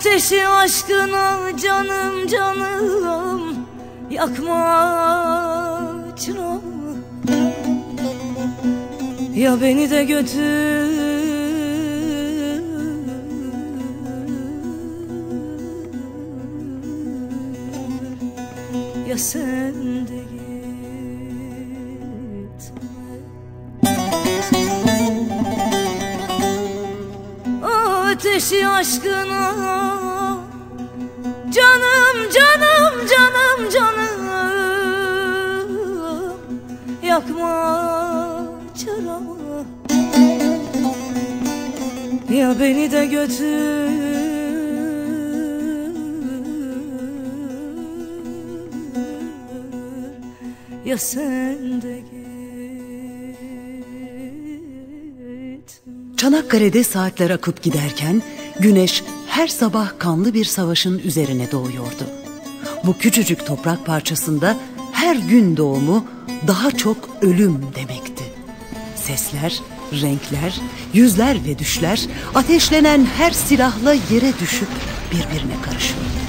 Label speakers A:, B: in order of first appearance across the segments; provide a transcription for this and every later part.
A: Ateşi aşkına canım canım. Yakma çırağı Ya beni de götür. Ya sen Ateşi aşkına. Canım canım canım canım. Yakma çırağı Ya beni de götür. Ya sen de gitme.
B: Çanakkale'de saatler akıp giderken güneş her sabah kanlı bir savaşın üzerine doğuyordu. Bu küçücük toprak parçasında her gün doğumu daha çok ölüm demekti. Sesler, renkler, yüzler ve düşler ateşlenen her silahla yere düşüp birbirine karışıyordu.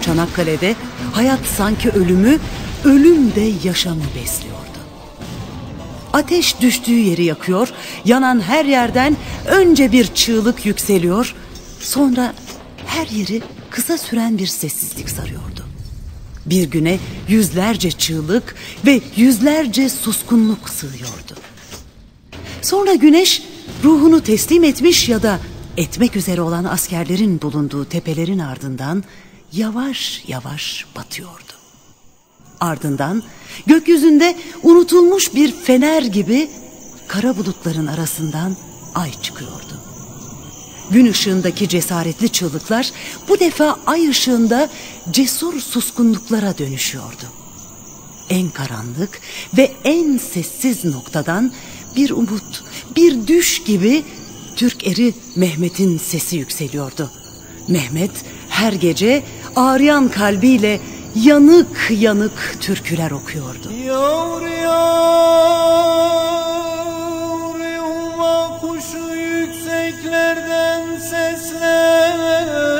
B: Çanakkale'de hayat sanki ölümü, ölüm de yaşamı besliyordu. Ateş düştüğü yeri yakıyor, yanan her yerden önce bir çığlık yükseliyor, sonra her yeri kısa süren bir sessizlik sarıyordu. Bir güne yüzlerce çığlık ve yüzlerce suskunluk sığıyordu. Sonra güneş ruhunu teslim etmiş ya da etmek üzere olan askerlerin bulunduğu tepelerin ardından yavaş yavaş batıyordu. Ardından gökyüzünde unutulmuş bir fener gibi kara bulutların arasından ay çıkıyordu. Gün ışığındaki cesaretli çığlıklar bu defa ay ışığında cesur suskunluklara dönüşüyordu. En karanlık ve en sessiz noktadan bir umut, bir düş gibi Türk eri Mehmet'in sesi yükseliyordu. Mehmet her gece ağrıyan kalbiyle yanık yanık türküler okuyordu.
C: Yavru yavru yuva kuşu yükseklerden seslenir.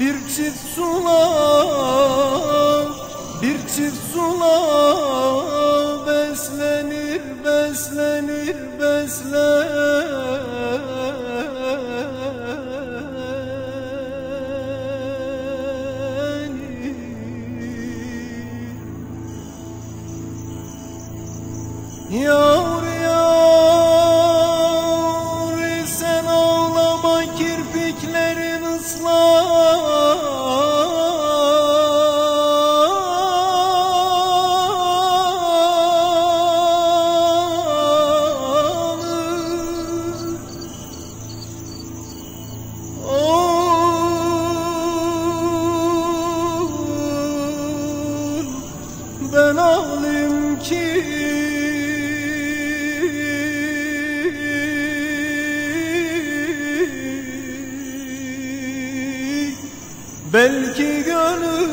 C: Bir çift sula Bir çift sula Beslenir beslenir beslenir. Yavru Belki gönül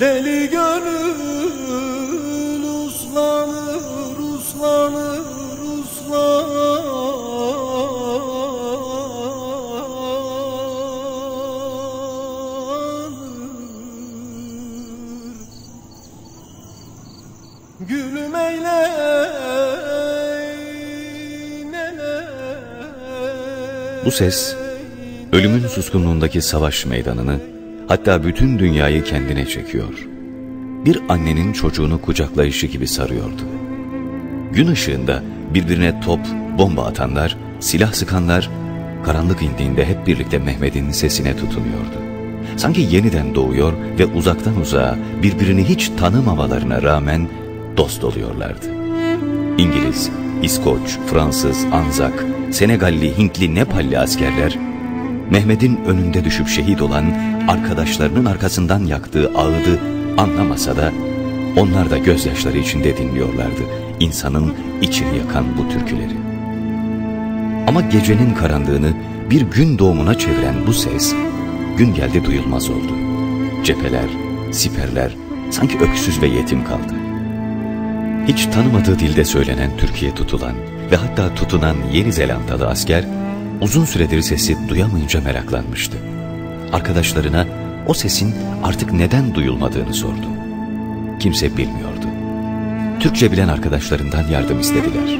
C: deli gönül uslanır uslanır uslanır. Gülüm eyle
D: Bu ses ölümün suskunluğundaki savaş meydanını hatta bütün dünyayı kendine çekiyor. Bir annenin çocuğunu kucaklayışı gibi sarıyordu. Gün ışığında birbirine top, bomba atanlar, silah sıkanlar karanlık indiğinde hep birlikte Mehmet'in sesine tutunuyordu. Sanki yeniden doğuyor ve uzaktan uzağa birbirini hiç tanımamalarına rağmen dost oluyorlardı. İngiliz, İskoç, Fransız, Anzak, Senegalli, Hintli, Nepalli askerler Mehmet'in önünde düşüp şehit olan arkadaşlarının arkasından yaktığı ağıdı anlamasa da onlar da gözyaşları içinde dinliyorlardı insanın içini yakan bu türküleri. Ama gecenin karanlığını bir gün doğumuna çeviren bu ses gün geldi duyulmaz oldu. Cepheler, siperler sanki öksüz ve yetim kaldı. Hiç tanımadığı dilde söylenen Türkiye tutulan ve hatta tutunan Yeni Zelandalı asker uzun süredir sesi duyamayınca meraklanmıştı. Arkadaşlarına o sesin artık neden duyulmadığını sordu. Kimse bilmiyordu. Türkçe bilen arkadaşlarından yardım istediler.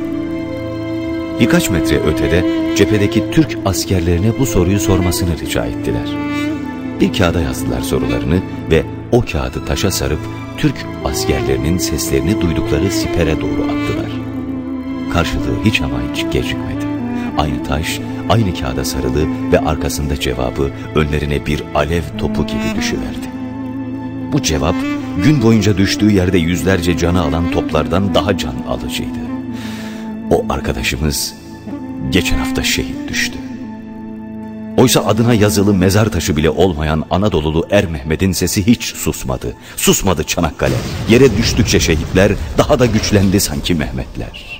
D: Birkaç metre ötede cephedeki Türk askerlerine bu soruyu sormasını rica ettiler. Bir kağıda yazdılar sorularını ve o kağıdı taşa sarıp Türk askerlerinin seslerini duydukları sipere doğru attılar. Karşılığı hiç ama hiç gecikmedi. Aynı taş aynı kağıda sarılı ve arkasında cevabı önlerine bir alev topu gibi düşüverdi. Bu cevap gün boyunca düştüğü yerde yüzlerce canı alan toplardan daha can alıcıydı. O arkadaşımız geçen hafta şehit düştü. Oysa adına yazılı mezar taşı bile olmayan Anadolulu Er Mehmet'in sesi hiç susmadı. Susmadı Çanakkale. Yere düştükçe şehitler daha da güçlendi sanki Mehmetler.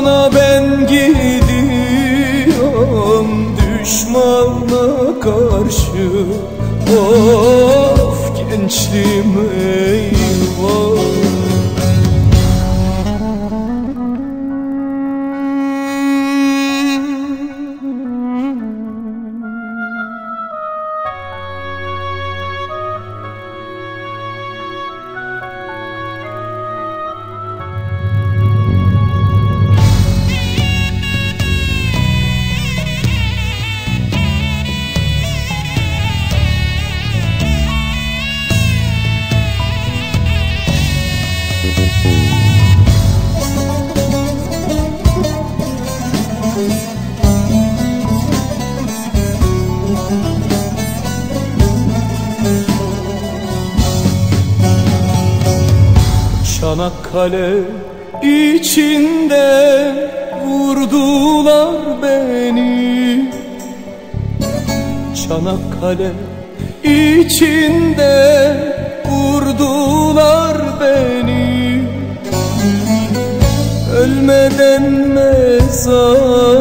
C: Ana ben gidiyorum düşmana karşı. Of gençliğim Çanakkale içinde vurdular beni. Çanakkale içinde vurdular beni. Ölmeden mezara